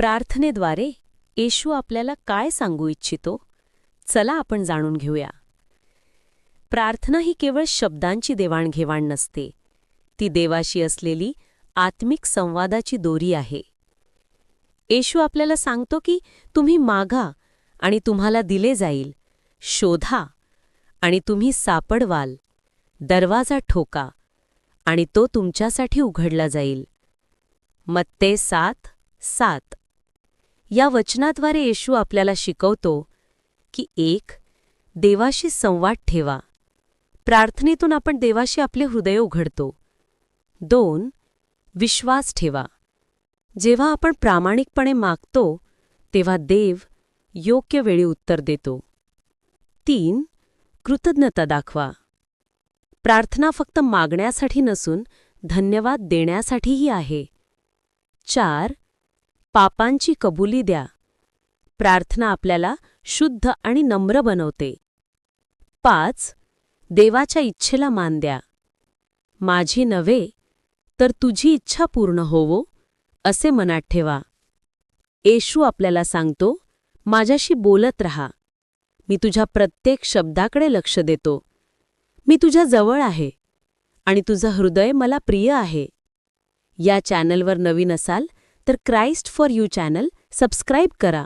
प्रार्थनेद्वारे येशू आपल्याला काय सांगू इच्छितो चला आपण जाणून घेऊया. प्रार्थना ही केवळ शब्दांची देवाणघेवाण नसते ती देवाशी असलेली आत्मिक संवादाची दोरी आहे. येशू आपल्याला सांगतो की तुम्ही मागा आणि तुम्हाला दिले जाईल शोधा आणि तुम्ही सापडवाल दरवाजा ठोका आणि तो तुमच्यासाठी उघडला जाईल. मत्ते सात सात. या वचनाद्वारे येशू आपल्याला शिकवतो की एक देवाशी संवाद ठेवा. प्रार्थनेतून आपण देवाशी आपले हृदय उघडतो. दोन विश्वास ठेवा. जेव्हा आपण प्रामाणिकपणे मागतो तेव्हा देव योग्य वेळी उत्तर देतो. तीन कृतज्ञता दाखवा. प्रार्थना फक्त मागण्यासाठी नसून धन्यवाद देण्यासाठीही आहे. चार पापांची कबुली द्या. प्रार्थना आपल्याला शुद्ध आणि नम्र बनवते. पाच देवाच्या इच्छेला मान द्या. माझी नव्हे तर तुझी इच्छा पूर्ण होवो असे मनात ठेवा. येशू आपल्याला सांगतो माझ्याशी बोलत रहा. मी तुझ्या प्रत्येक शब्दाकडे लक्ष देतो. मी तुझ्या जवळ आहे आणि तुझं हृदय मला प्रिय आहे. या चॅनलवर नवीन असाल तर Christ for you channel subscribe करा.